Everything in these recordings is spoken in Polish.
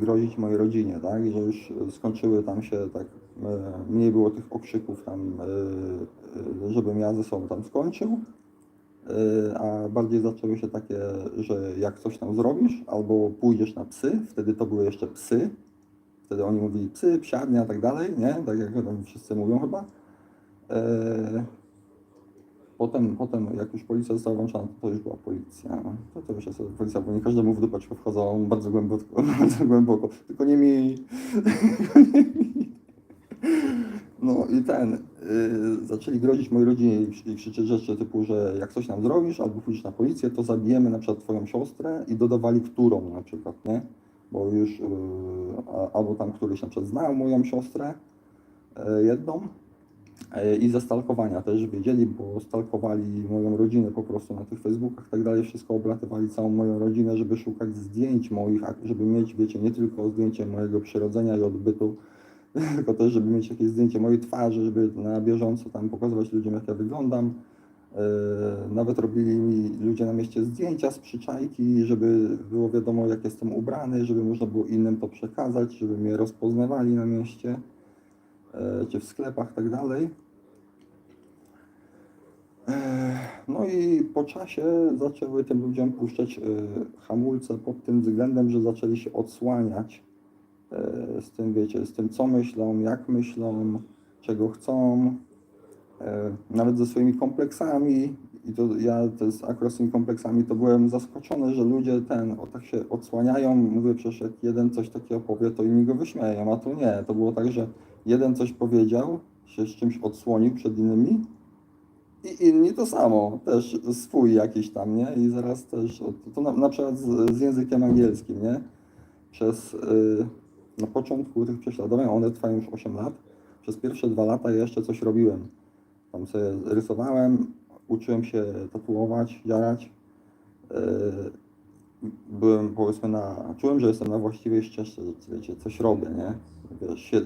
grozić mojej rodzinie, tak? Że już skończyły tam się tak, e, mniej było tych okrzyków tam, e, e, żebym ja ze sobą tam skończył, a bardziej zaczęły się takie, że jak coś tam zrobisz, albo pójdziesz na psy, wtedy to były jeszcze psy, wtedy oni mówili psy, psiarnia, tak dalej, nie? Tak jak tam wszyscy mówią chyba. E, Potem, potem jak już policja została włączona, to, już była policja. To, to już jest policja, bo nie każdemu w dupę wchodzą bardzo głęboko, bardzo głęboko. Tylko nie mi. No i ten, y, zaczęli grozić mojej rodzinie i krzy- i krzyczeć rzeczy typu, że jak coś nam zrobisz albo pójdziesz na policję, to zabijemy na przykład twoją siostrę i dodawali którą na przykład, nie? Bo już, y, a, albo tam któryś na przykład znał moją siostrę, y, jedną, E, i ze stalkowania też wiedzieli, bo stalkowali moją rodzinę po prostu na tych Facebookach i tak dalej, wszystko oblatywali całą moją rodzinę, żeby szukać zdjęć moich, żeby mieć, wiecie, nie tylko zdjęcie mojego przyrodzenia i odbytu, tylko też, żeby mieć jakieś zdjęcie mojej twarzy, żeby na bieżąco tam pokazywać ludziom, jak ja wyglądam. E, Nawet robili mi ludzie na mieście zdjęcia z przyczajki, żeby było wiadomo, jak jestem ubrany, żeby można było innym to przekazać, żeby mnie rozpoznawali na mieście czy w sklepach tak dalej. E, No i po czasie zaczęły tym ludziom puszczać e, hamulce pod tym względem, że zaczęli się odsłaniać e, z tym, wiecie, z tym co myślą, jak myślą, czego chcą, e, nawet ze swoimi kompleksami. I to ja też akurat z tymi kompleksami to byłem zaskoczony, że ludzie ten o, tak się odsłaniają. Mówię, przecież jak jeden coś takiego powie, to inni go wyśmieją, a tu nie. To było tak, że jeden coś powiedział, się z czymś odsłonił przed innymi i inni to samo, też swój jakiś tam, nie? I zaraz też, to, na, na przykład z, z językiem angielskim, nie? Przez, y, na początku tych prześladowań, one trwają już 8 lat, przez pierwsze dwa lata jeszcze coś robiłem. Tam sobie rysowałem, uczyłem się tatuować, jarać. Y, byłem powiedzmy na, czułem, że jestem na właściwej ścieżce, że wiecie, coś robię, nie?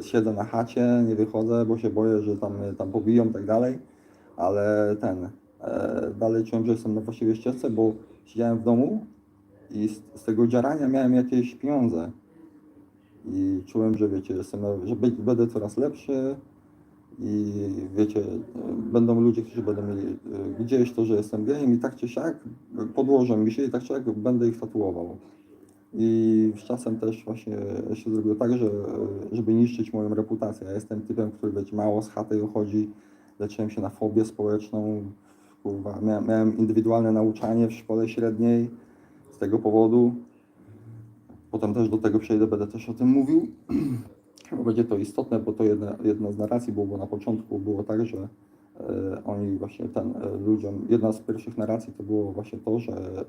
Siedzę na chacie, nie wychodzę, bo się boję, że tam, tam pobiją i tak dalej ale ten, e, dalej czułem, że jestem na właściwej ścieżce, bo siedziałem w domu i z, z tego dziarania miałem jakieś pieniądze. I czułem, że wiecie, jestem, że będę coraz lepszy i wiecie, będą ludzie, którzy będą mieli e, gdzieś to, że jestem gejem i tak czy siak podłożą mi się i tak czy siak będę ich tatuował. I z czasem też właśnie się zrobiło tak, że żeby niszczyć moją reputację. Ja jestem typem, który wiecie, mało z chaty uchodzi, leczyłem się na fobię społeczną, kurwa, miałem, miałem indywidualne nauczanie w szkole średniej z tego powodu. Potem też do tego przejdę, będę też o tym mówił. Będzie to istotne, bo to jedna, jedna z narracji było, bo na początku było tak, że e, oni właśnie ten e, ludziom, jedna z pierwszych narracji to było właśnie to, że, e,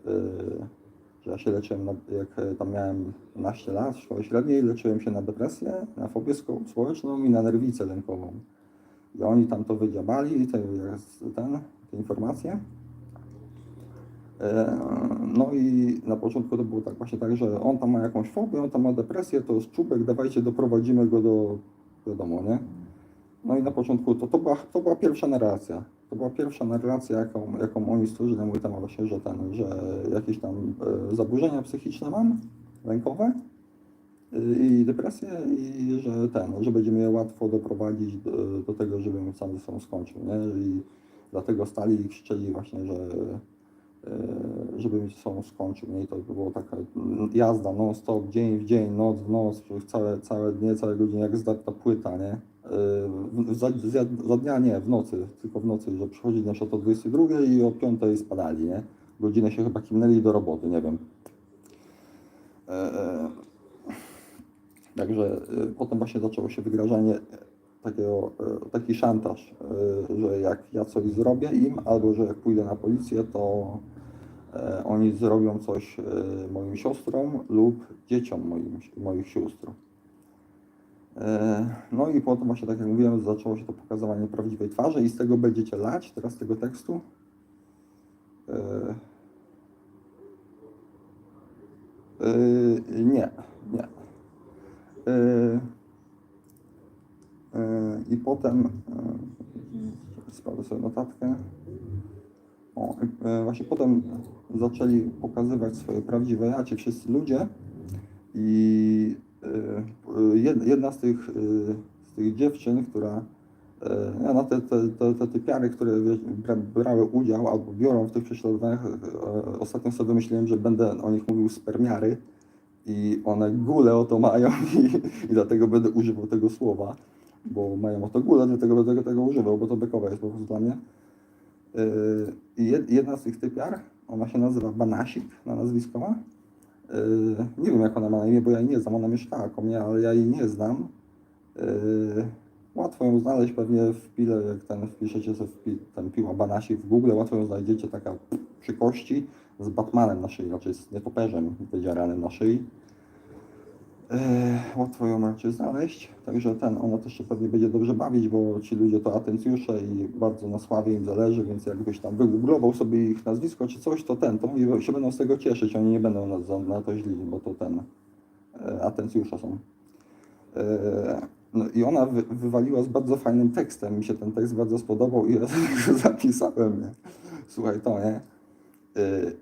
że ja się leczyłem, na, jak tam miałem 12 lat w szkole średniej, leczyłem się na depresję, na fobię społeczną i na nerwicę lękową. I oni tam to wydziabali, te, ten, te informacje. E, No i na początku to było tak właśnie tak, że on tam ma jakąś fobię, on tam ma depresję, to jest czubek, dawajcie doprowadzimy go do wiadomo, nie? No i na początku to, to, była, to była pierwsza narracja. To była pierwsza narracja, jaką, jaką oni stworzyli na mój temat właśnie, że ten, że jakieś tam e, zaburzenia psychiczne mam, lękowe, i depresję i że ten, że będzie mnie łatwo doprowadzić do, do tego, żebym sam ze sobą skończył, nie? I dlatego stali i krzyczeli właśnie, że e, żebym ze sobą skończył, nie? I to było taka jazda non stop, dzień w dzień, noc w noc, całe, całe dnie, całe godziny, jak zdarta płyta, nie? E, Za, za, za dnia nie, w nocy, tylko w nocy, że przychodzili na przykład o 22 i o 5 spadali, nie? Godzinę się chyba kimnęli do roboty, nie wiem. E, Także potem właśnie zaczęło się wygrażanie takiego, y, taki szantaż, y, że jak ja coś zrobię im, albo że jak pójdę na policję, to y, oni zrobią coś moim siostrom lub dzieciom moim, moich sióstr. No i potem właśnie, tak jak mówiłem, zaczęło się to pokazywanie prawdziwej twarzy i z tego będziecie lać, teraz tego tekstu. Nie, nie. Yy, I potem yy, sprawdzę sobie notatkę. O, yy, właśnie potem zaczęli pokazywać swoje prawdziwe ja, ci wszyscy ludzie i jed- jedna z tych, z tych dziewczyn, która ona te, te, te, te typiary, które brały udział albo biorą w tych prześladowaniach, ostatnio sobie wymyśliłem, że będę o nich mówił spermiary i one gule o to mają i, i dlatego będę używał tego słowa, bo mają o to gule, dlatego będę tego używał, bo to bekowe jest po prostu dla mnie. Yy, jedna z tych typiar, ona się nazywa Banasik na nazwisko ma. Yy, Nie wiem jak ona ma na imię, bo ja jej nie znam, ona mieszkała koło mnie, ale ja jej nie znam. Yy, Łatwo ją znaleźć pewnie w pile, jak ten wpiszecie sobie ten piła Banasik w Google, łatwo ją znajdziecie taka przy kości z Batmanem na szyi, znaczy z nietoperzem wydzieranym na szyi. E, łatwo ją raczej znaleźć, także ten, ona też się pewnie będzie dobrze bawić, bo ci ludzie to atencjusze i bardzo na sławie im zależy, więc jakbyś tam wygooglował sobie ich nazwisko czy coś, to ten, to się będą z tego cieszyć, oni nie będą na, za- na to źli, bo to ten, e, atencjusze są. E, no i ona wy, wywaliła z bardzo fajnym tekstem, mi się ten tekst bardzo spodobał i ja sobie zapisałem, nie? Słuchaj to, nie?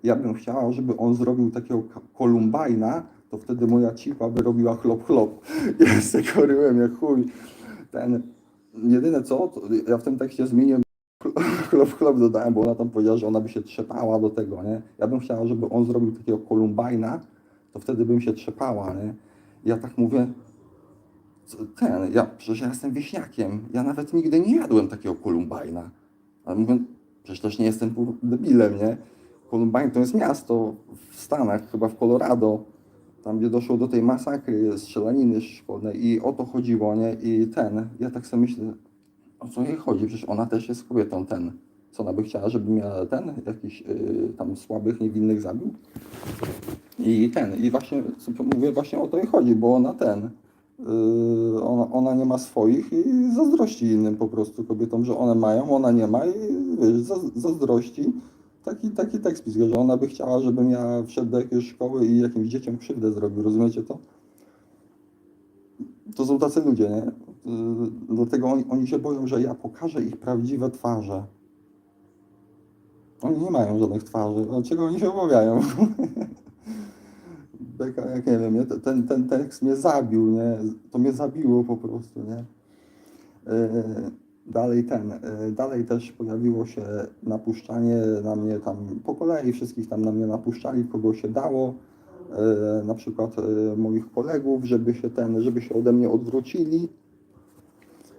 Ja bym chciała, żeby on zrobił takiego kolumbajna, to wtedy moja cipa by robiła chlop chlop. Ja se koryłem jak chuj. Ten, jedyne co, ja w tym tekście zmieniłem chlop chlop dodałem, bo ona tam powiedziała, że ona by się trzepała do tego, nie? Ja bym chciała, żeby on zrobił takiego kolumbajna, to wtedy bym się trzepała, nie? Ja tak mówię, ten, ja, przecież ja jestem wieśniakiem, ja nawet nigdy nie jadłem takiego kolumbajna. Ale mówię, przecież też nie jestem debilem, nie? Columbine to jest miasto w Stanach, chyba w Colorado, tam gdzie doszło do tej masakry, strzelaniny szkolnej i o to chodziło, nie? I ten, ja tak sobie myślę, o co jej chodzi? Przecież ona też jest kobietą, ten. Co ona by chciała, żeby miała ten, jakiś y, tam słabych, niewinnych zabił? I ten, i właśnie, co mówię, właśnie o to jej chodzi, bo ona ten, Yy, ona, ona nie ma swoich i zazdrości innym po prostu kobietom, że one mają, ona nie ma i wiesz, zaz- zazdrości. Taki, taki tekst pisał, że ona by chciała, żebym ja wszedł do jakiejś szkoły i jakimś dzieciom krzywdę zrobił, rozumiecie to? To są tacy ludzie, nie? Yy, Dlatego oni, oni się boją, że ja pokażę ich prawdziwe twarze. Oni nie mają żadnych twarzy, dlaczego oni się obawiają? Beka, jak nie wiem, nie? Ten, ten tekst mnie zabił, nie? To mnie zabiło po prostu, nie? E, Dalej ten, e, dalej też pojawiło się napuszczanie na mnie tam po kolei, wszystkich tam na mnie napuszczali, kogo się dało, e, na przykład e, moich kolegów, żeby się ten, żeby się ode mnie odwrócili.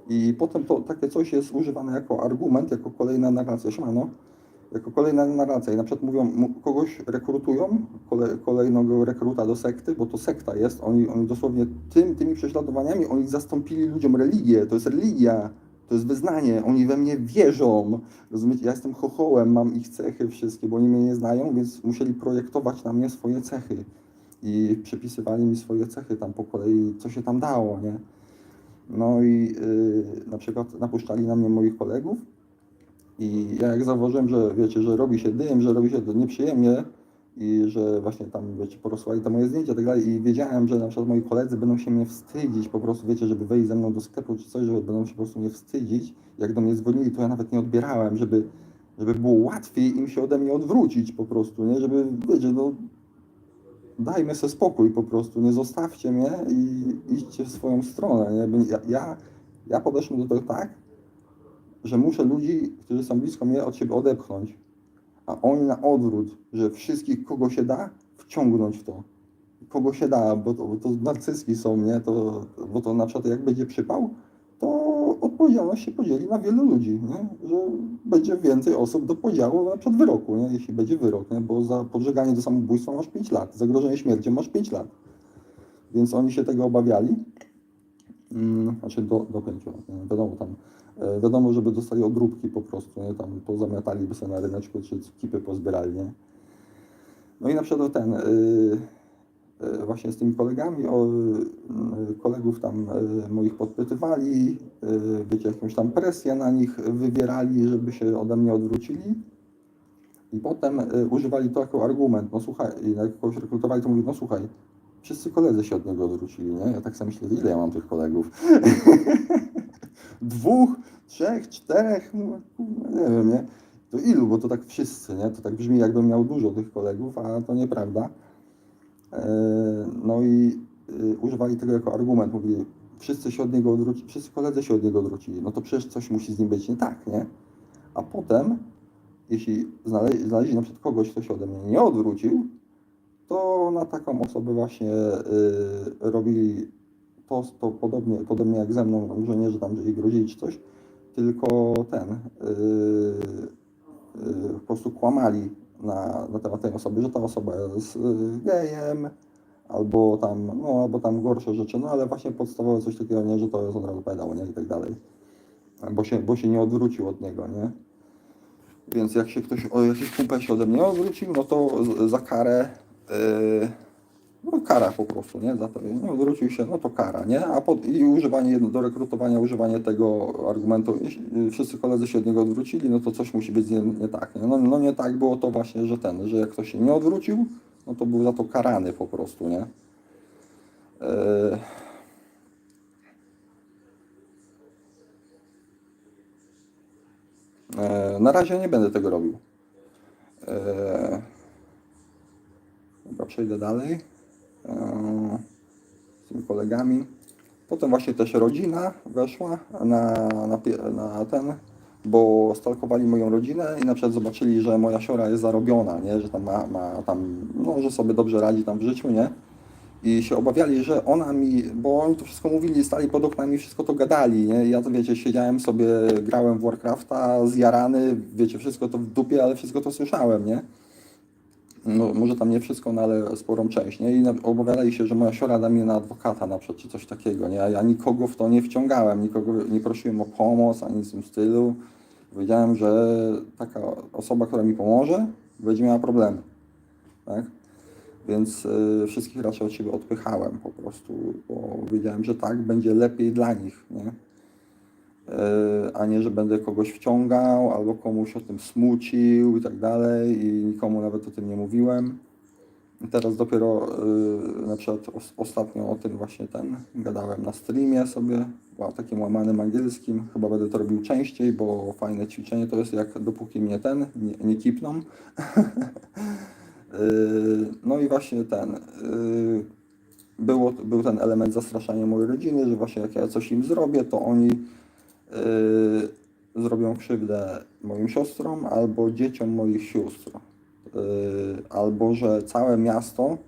I potem to takie coś jest używane jako argument, jako kolejna narracja, siemano, jako kolejna narracja. I na przykład mówią, kogoś rekrutują, kole, kolejnego rekruta do sekty, bo to sekta jest, oni, oni dosłownie tym, tymi prześladowaniami, oni zastąpili ludziom religię, to jest religia, to jest wyznanie, oni we mnie wierzą, rozumiecie, ja jestem chochołem, mam ich cechy wszystkie, bo oni mnie nie znają, więc musieli projektować na mnie swoje cechy. I przypisywali mi swoje cechy tam po kolei, co się tam dało, nie? No i yy, na przykład napuszczali na mnie moich kolegów, i ja jak zauważyłem, że wiecie, że robi się dym, że robi się to nieprzyjemnie i że właśnie tam wiecie, porosłali te moje zdjęcia i tak dalej i wiedziałem, że na przykład moi koledzy będą się mnie wstydzić po prostu, wiecie, żeby wejść ze mną do sklepu czy coś, że będą się po prostu mnie wstydzić. Jak do mnie dzwonili, to ja nawet nie odbierałem, żeby, żeby było łatwiej im się ode mnie odwrócić po prostu, nie? Żeby, wiecie, no dajmy sobie spokój po prostu, nie zostawcie mnie i idźcie w swoją stronę, nie? Ja, ja, ja podeszłem do tego tak, że muszę ludzi, którzy są blisko mnie, od siebie odepchnąć. A oni na odwrót, że wszystkich, kogo się da, wciągnąć w to. Kogo się da, bo to, bo to są, nie? To, bo to na przykład jak będzie przypał, to odpowiedzialność się podzieli na wielu ludzi, nie? Że będzie więcej osób do podziału na przykład wyroku, nie? Jeśli będzie wyrok, nie? Bo za podżeganie do samobójstwa masz 5 lat, zagrożenie śmiercią masz 5 lat. Więc oni się tego obawiali. Mm, znaczy do, do 5 lat, wiadomo tam. E, wiadomo, żeby dostali odróbki po prostu, nie? Tam pozamiataliby sobie na ryneczku, czy kipy pozbierali, nie? No i na przykład ten, y, y, właśnie z tymi kolegami, kolegów tam moich podpytywali, y, wiecie, jakąś tam presję na nich wywierali, żeby się ode mnie odwrócili. I potem używali to jako argument, no słuchaj, jak kogoś rekrutowali, to mówili, no słuchaj, wszyscy koledzy się od niego odwrócili, nie? Ja tak sobie myślę, ile ja mam tych kolegów? Dwóch, trzech, czterech, no, nie wiem, nie? To ilu, bo to tak wszyscy, nie? To tak brzmi, jakbym miał dużo tych kolegów, a to nieprawda. E, No i y, używali tego jako argument, mówili, wszyscy się od niego odwrócili, wszyscy koledzy się od niego odwrócili, no to przecież coś musi z nim być nie tak, nie? A potem, jeśli znale- znaleźli na przykład kogoś, kto się ode mnie nie odwrócił, to na taką osobę właśnie y, robili to, to podobnie, podobnie jak ze mną, że nie, że tam jej grozili czy coś, tylko ten, y, y, po prostu kłamali na, na temat tej osoby, że ta osoba jest y, gejem, albo tam, no, albo tam gorsze rzeczy, no ale właśnie podstawowe coś takiego, nie, że to jest od razu pedał, nie, i tak dalej. Bo się, bo się nie odwrócił od niego, nie. Więc jak się ktoś, o jakiś kumpel się ode mnie odwrócił, no to za karę, yy, no kara po prostu, nie, za to, nie odwrócił się, no to kara, nie, a pod, i używanie, do rekrutowania używanie tego argumentu, jeśli wszyscy koledzy się od niego odwrócili, no to coś musi być nie, nie tak, nie? No, no nie tak było to właśnie, że ten, że jak ktoś się nie odwrócił, no to był za to karany po prostu, nie. Yy, E, Na razie nie będę tego robił. E, Dobra, przejdę dalej. Z tymi kolegami. Potem właśnie też rodzina weszła na, na, na ten, bo stalkowali moją rodzinę i na przykład zobaczyli, że moja siora jest zarobiona, nie? że tam ma, ma tam, no, że sobie dobrze radzi tam w życiu, nie? I się obawiali, że ona mi, bo oni to wszystko mówili, stali pod oknami, wszystko to gadali, nie? Ja to wiecie, siedziałem sobie, grałem w Warcrafta, zjarany, wiecie, wszystko to w dupie, ale wszystko to słyszałem, nie? No, może tam nie wszystko, no ale sporą część, nie? I na- obawiali się, że moja siora da mnie na adwokata na przykład, czy coś takiego, nie? A ja nikogo w to nie wciągałem, nikogo nie prosiłem o pomoc, ani w tym stylu. Powiedziałem, że taka osoba, która mi pomoże, będzie miała problemy, tak? Więc y, wszystkich raczej od siebie odpychałem po prostu, bo wiedziałem, że tak będzie lepiej dla nich, nie? Y, a nie, że będę kogoś wciągał albo komuś o tym smucił i tak dalej i nikomu nawet o tym nie mówiłem. Teraz dopiero y, na przykład os, ostatnio o tym właśnie ten gadałem na streamie sobie, była takim łamanym angielskim, chyba będę to robił częściej, bo fajne ćwiczenie to jest jak dopóki mnie ten nie, nie kipną. Yy, No i właśnie ten. Było, był ten element zastraszania mojej rodziny, że właśnie jak ja coś im zrobię, to oni yy, zrobią krzywdę moim siostrom albo dzieciom moich sióstr. Yy, Albo że całe miasto,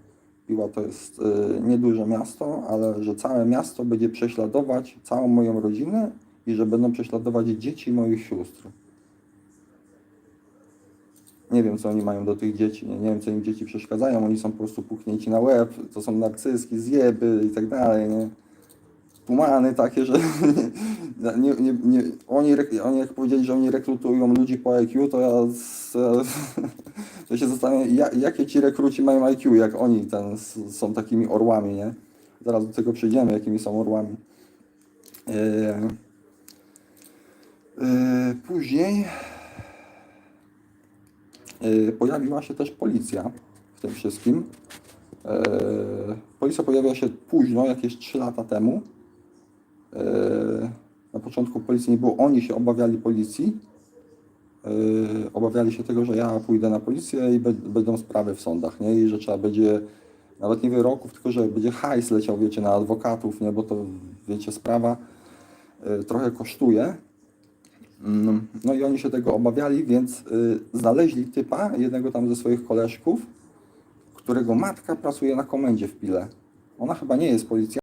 Piła to jest yy, nieduże miasto, ale że całe miasto będzie prześladować całą moją rodzinę i że będą prześladować dzieci moich sióstr. Nie wiem, co oni mają do tych dzieci, nie, nie wiem, co im dzieci przeszkadzają, oni są po prostu puchnięci na łeb, to są narcyzki, zjeby i tak dalej, nie? Tumany takie, że nie, nie, nie, oni, oni jak powiedzieli, że oni rekrutują ludzi po IQ, to ja, to się zastanawiam, ja, jakie ci rekruci mają IQ, jak oni ten, są takimi orłami, nie? Zaraz do tego przyjdziemy, jakimi są orłami. Yy, yy, później Yy, pojawiła się też policja w tym wszystkim. Policja pojawiła się późno, jakieś 3 lata temu. Yy, Na początku policji nie było, oni się obawiali policji. Yy, Obawiali się tego, że ja pójdę na policję i będą sprawy w sądach, nie? I że trzeba będzie nawet nie wyroków, tylko że będzie hajs leciał, wiecie, na adwokatów, nie? Bo to, wiecie, sprawa yy, trochę kosztuje. Mm, No i oni się tego obawiali, więc znaleźli typa, jednego tam ze swoich koleżków, którego matka pracuje na komendzie w Pile. Ona chyba nie jest policjantem,